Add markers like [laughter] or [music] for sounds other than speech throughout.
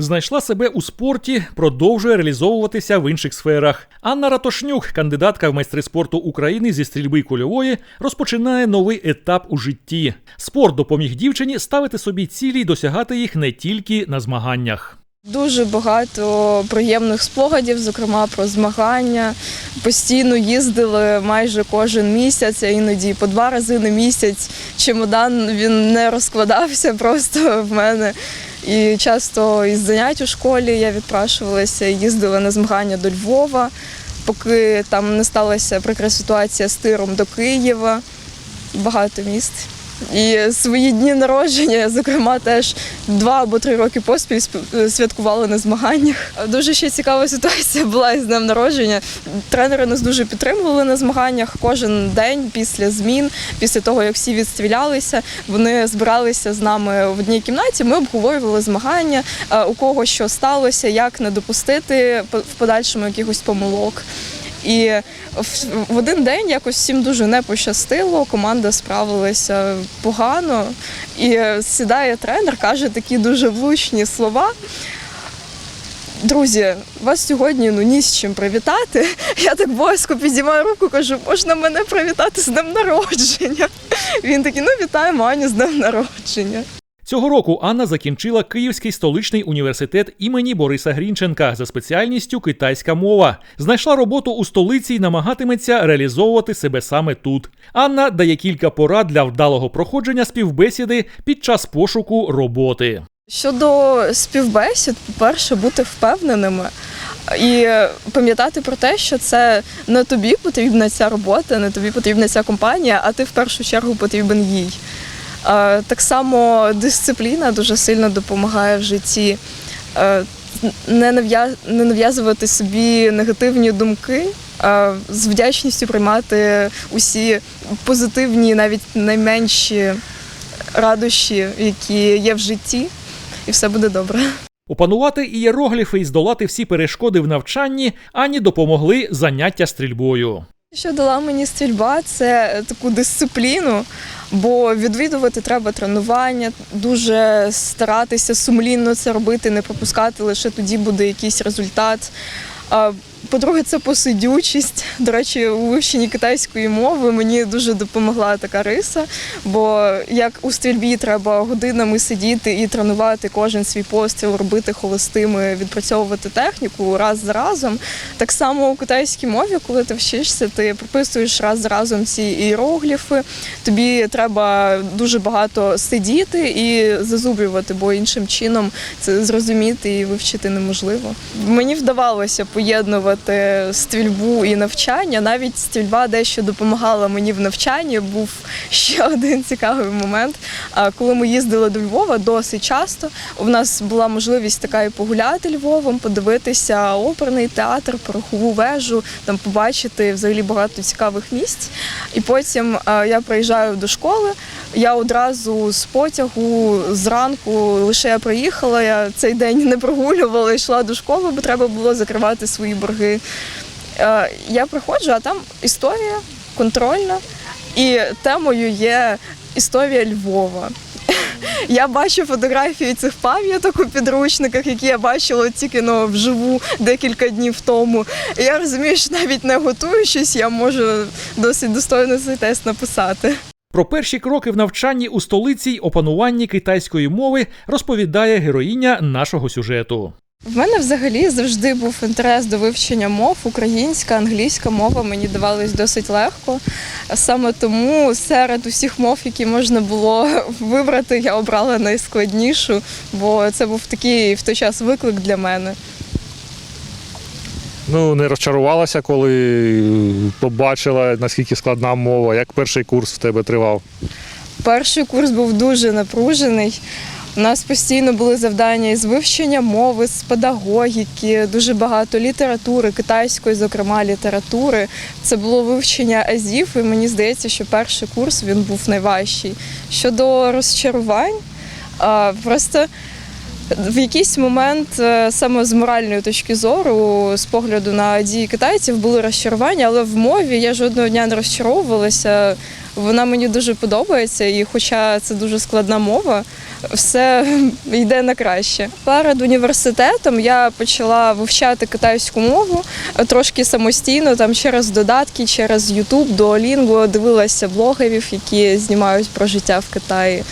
Знайшла себе у спорті, продовжує реалізовуватися в інших сферах. Анна Ратошнюк, кандидатка в майстри спорту України зі стрільби кульової, розпочинає новий етап у житті. Спорт допоміг дівчині ставити собі цілі й досягати їх не тільки на змаганнях. Дуже багато приємних спогадів, зокрема про змагання. Постійно їздили майже кожен місяць, а іноді по два рази на місяць. Чемодан він не розкладався [laughs] просто в мене. І часто із занять у школі я відпрашувалася, їздила на змагання до Львова, поки там не сталася прикра ситуація з тиром до Києва. Багато міст. І свої дні народження, зокрема, теж два або три роки поспіль сп- святкували на змаганнях. Дуже ще цікава ситуація [laughs] була із днем народження. Тренери нас дуже підтримували на змаганнях кожен день після змін, після того як всі відстрілялися. Вони збиралися з нами в одній кімнаті. Ми обговорювали змагання, е, у кого що сталося, як не допустити в подальшому якихось помилок. І в один день якось всім дуже не пощастило. Команда справилася погано. І сідає тренер, каже такі дуже влучні слова. Друзі, вас сьогодні ну ні з чим привітати. [laughs] Я так боязко підіймаю руку, кажу, можна мене привітати з днем народження. Він такий, ну вітаємо Аню з днем народження. Цього року Анна закінчила Київський столичний університет імені Бориса Грінченка за спеціальністю китайська мова. Знайшла роботу у столиці і намагатиметься реалізовувати себе саме тут. Анна дає кілька порад для вдалого проходження співбесіди під час пошуку роботи. Щодо співбесід, по-перше, бути впевненими і пам'ятати про те, що це не тобі потрібна ця робота, не тобі потрібна ця компанія, а ти в першу чергу потрібен їй. Е, Так само дисципліна дуже сильно допомагає в житті. Е, Не нав'язувати собі негативні думки, а з вдячністю приймати усі позитивні, навіть найменші радощі, які є в житті, і все буде добре. Опанувати ієрогліфи і здолати всі перешкоди в навчанні Анні допомогли заняття стрільбою. Що дала мені стрільба, це таку дисципліну, бо відвідувати треба тренування, дуже старатися сумлінно це робити, не пропускати, лише тоді буде якийсь результат. По-друге, це посидючість. До речі, у вивченні китайської мови мені дуже допомогла така риса, бо як у стрільбі треба годинами сидіти і тренувати кожен свій постріл, робити холостими, відпрацьовувати техніку раз за разом. Так само у китайській мові, коли ти вчишся, ти прописуєш раз за разом ці іерогліфи. Тобі треба дуже багато сидіти і зазубрювати, бо іншим чином це зрозуміти і вивчити неможливо. Мені вдавалося поєднувати стрільбу і навчання. Навіть стрільба дещо допомагала мені в навчанні. Був ще [laughs] один цікавий момент. Коли ми їздили до Львова досить часто, у нас була можливість така і погуляти Львовом, подивитися оперний театр, порохову вежу, там побачити взагалі багато цікавих місць. І потім я приїжджаю до школи. Я одразу з потягу зранку лише я приїхала. Я цей день не прогулювала, йшла до школи, бо треба було закривати свої борги. Е, Я приходжу, а там історія контрольна, і темою є історія Львова. Я бачу фотографії цих пам'яток у підручниках, які я бачила тільки ну, вживу декілька днів тому. І я розумію, що навіть не готуючись, я можу досить достойно цей тест написати. Про перші кроки в навчанні у столиці й опануванні китайської мови розповідає героїня нашого сюжету. В мене взагалі завжди був інтерес до вивчення мов. Українська, англійська мова мені давались досить легко. Саме тому серед усіх мов, які можна було [laughs] вибрати, я обрала найскладнішу, бо це був такий в той час виклик для мене. Ну, не розчарувалася, коли побачила, наскільки складна мова, як перший курс в тебе тривав. Перший курс був дуже напружений. У нас постійно були завдання із вивчення мови, з педагогіки, дуже багато літератури, китайської, зокрема, літератури. Це було вивчення азів, і мені здається, що перший курс він був найважчий. Щодо розчарувань, просто В якийсь момент е, саме з моральної точки зору, з погляду на дії китайців, були розчарування, але в мові я жодного дня не розчаровувалася. Вона мені дуже подобається, і хоча це дуже складна мова, все [laughs] йде на краще. Перед університетом я почала вивчати китайську мову е, трошки самостійно, там через додатки, через YouTube, Duolingo, дивилася блогерів, які знімають про життя в Китаї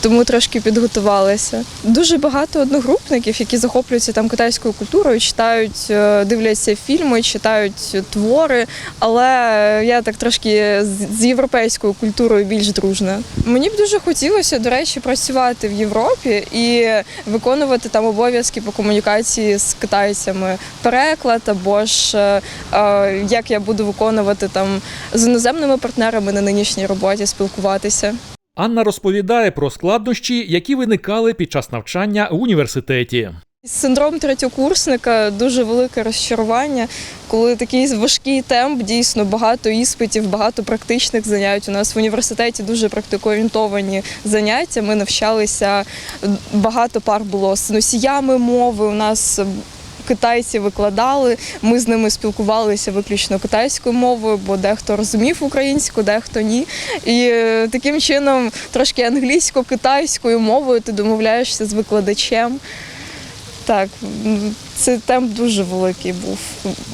тому трошки підготувалася. Дуже багато одногрупників, які захоплюються там китайською культурою, читають, е, дивляться фільми, читають твори, але я так трошки з- європейською культурою більш дружна. Мені б дуже хотілося, до речі, працювати в Європі і виконувати там обов'язки по комунікації з китайцями, переклад або ж е, е, як я буду виконувати там з іноземними партнерами на нинішній роботі, спілкуватися. Анна розповідає про складнощі, які виникали під час навчання в університеті. Синдром третьокурсника дуже велике розчарування, коли такий важкий темп, дійсно багато іспитів, багато практичних занять. У нас в університеті дуже практикоорієнтовані заняття. Ми навчалися багато пар було з носіями мови. У нас китайці викладали. Ми з ними спілкувалися виключно китайською мовою, бо дехто розумів українську, дехто ні. І е, таким чином трошки англійсько-китайською мовою ти домовляєшся з викладачем. Так, м, це темп дуже великий був.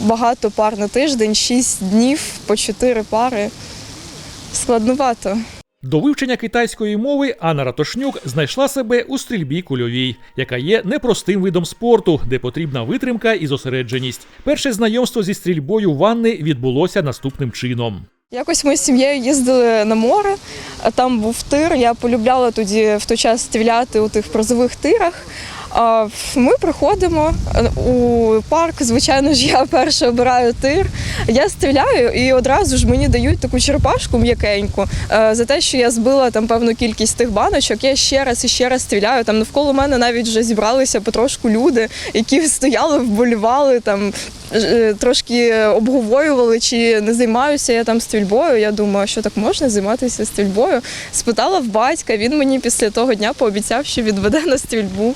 Багато пар на тиждень, шість днів по чотири пари. Складнувато. До вивчення китайської мови Анна Ратошнюк знайшла себе у стрільбі кульовій, яка є непростим видом спорту, де потрібна витримка і зосередженість. Перше знайомство зі стрільбою ванни відбулося наступним чином. Якось ми з сім'єю їздили на море, а там був тир. Я полюбляла тоді в той час стріляти у тих прозових тирах. Ми приходимо е, у парк. Звичайно ж, я перше обираю тир. Я стріляю і одразу ж мені дають таку черепашку м'якеньку е, за те, що я збила там певну кількість тих баночок. Я ще раз і ще раз стріляю. Там навколо мене навіть вже зібралися потрошку люди, які [laughs] стояли, вболівали там. е, Трошки обговорювали, чи не займаюся я там стрільбою. Я думаю, що так можна займатися стрільбою. Спитала в батька, він мені після того дня пообіцяв, що відведе на стрільбу.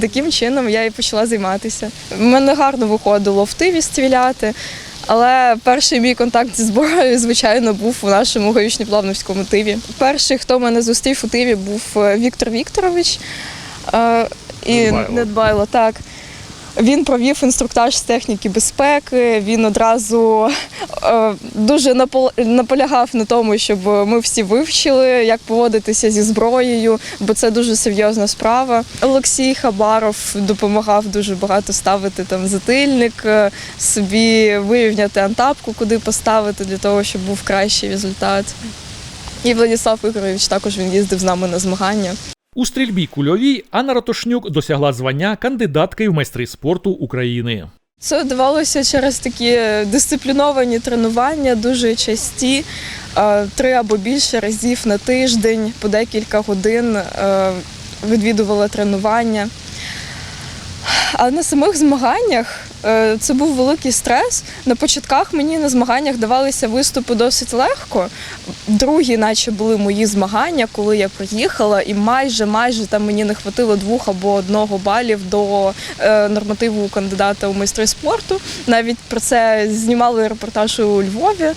Таким чином я і почала займатися. У мене гарно виходило в тиві стріляти, але перший мій контакт зі зброєю, звичайно, був у нашому гаючно-плавновському тиві. Перший, хто мене зустрів у тиві, був е, Віктор Вікторович. Е, І. Недбайло, так. Він провів інструктаж з техніки безпеки. Він одразу е, дуже напол- наполягав на тому, щоб ми всі вивчили, як поводитися зі зброєю, бо це дуже серйозна справа. Олексій Хабаров допомагав дуже багато ставити там затильник, е, собі вирівняти антапку, куди поставити для того, щоб був кращий результат. І Владислав Ігорович також він їздив з нами на змагання. У стрільбі кульовій Анна Ратошнюк досягла звання кандидатки в майстри спорту України. Це вдавалося через такі дисципліновані тренування, дуже часті, е, три або більше разів на тиждень, по декілька годин е, відвідувала тренування. А на самих змаганнях це був великий стрес. На початках мені на змаганнях давалися виступи досить легко. Другі, наче були мої змагання, коли я приїхала, і майже майже там мені не хватило двох або одного балів до е, нормативу кандидата у майстри спорту. Навіть про це знімали репортаж у Львові.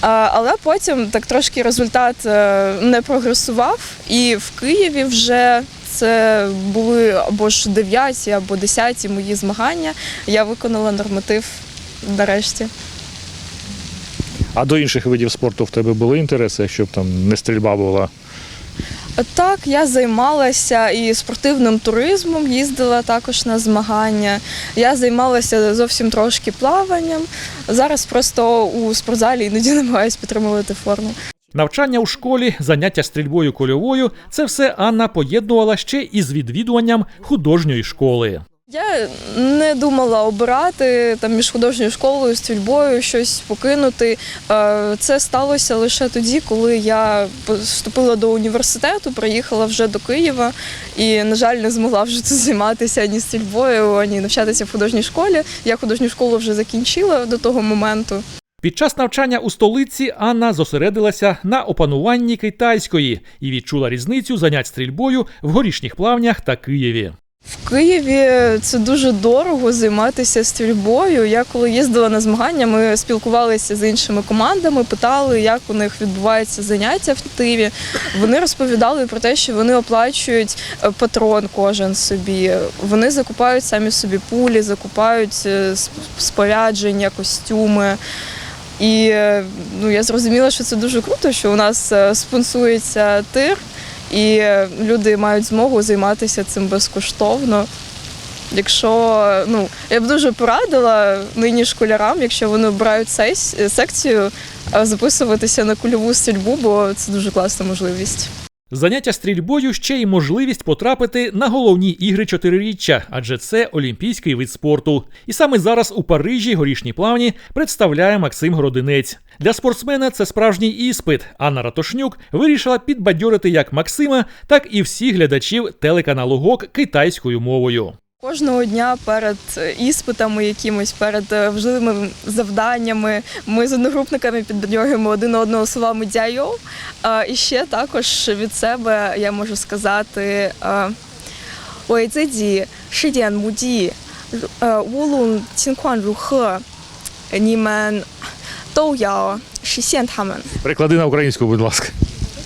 Але потім так трошки результат е, не прогресував, і в Києві вже це були або ж дев'яті, або десяті мої змагання. Я виконала норматив нарешті. А до інших видів спорту в тебе були інтереси, якщо б там не стрільба була? Так, я займалася і спортивним туризмом, їздила також на змагання. Я займалася зовсім трошки плаванням. Зараз просто у спортзалі іноді [laughs] намагаюся підтримувати форму. Навчання у школі, заняття стрільбою кульовою це все Анна поєднувала ще із відвідуванням художньої школи. Я не думала обирати там між художньою школою, стрільбою щось покинути. Е, Це сталося лише тоді, коли я поступила до університету, приїхала вже до Києва і, на жаль, не змогла вже тут займатися ані стрільбою, ані навчатися в художній школі. Я художню школу вже закінчила до того моменту. Під час навчання у столиці Анна зосередилася на опануванні китайської і відчула різницю занять стрільбою в горішніх плавнях та Києві. В Києві це дуже дорого займатися стрільбою. Я коли їздила на змагання, ми спілкувалися з іншими командами, питали, як у них відбуваються заняття в Києві. Вони розповідали про те, що вони оплачують е, патрон кожен собі. Вони закупають самі собі пулі, закупають е, спорядження, костюми. І е, ну, я зрозуміла, що це дуже круто, що у нас е, спонсується тир, і е, люди мають змогу займатися цим безкоштовно. Якщо ну я б дуже порадила нині школярам, якщо вони обирають сес- секцію, записуватися на кульову стрільбу, бо це дуже класна можливість. Заняття стрільбою ще й можливість потрапити на головні ігри чотириріччя, адже це олімпійський вид спорту. І саме зараз у Парижі горішні плавні представляє Максим Городинець. Для спортсмена це справжній іспит. Анна Ратошнюк вирішила підбадьорити як Максима, так і всіх глядачів телеканалу ГОК китайською мовою. Кожного дня перед е, іспитами, якимось перед е, важливими завданнями, ми з одногрупниками підбадьорюємо один одного словами «дяйо». І ще також від себе я можу сказати «Ой, це ді, шидян муді, е, вулун цінкуан рухе, німен тоуяо, шісєн тамен». Приклади на українську, будь ласка.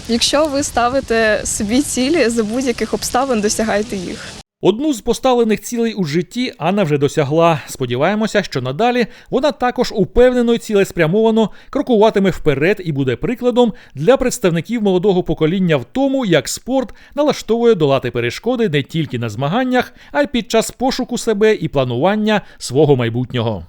Якщо ви ставите собі цілі за будь-яких обставин, досягайте їх. Одну з поставлених цілей у житті Анна вже досягла. Сподіваємося, що надалі вона також упевнено й цілеспрямовано крокуватиме вперед і буде прикладом для представників молодого покоління в тому, як спорт налаштовує долати перешкоди не тільки на змаганнях, а й під час пошуку себе і планування свого майбутнього.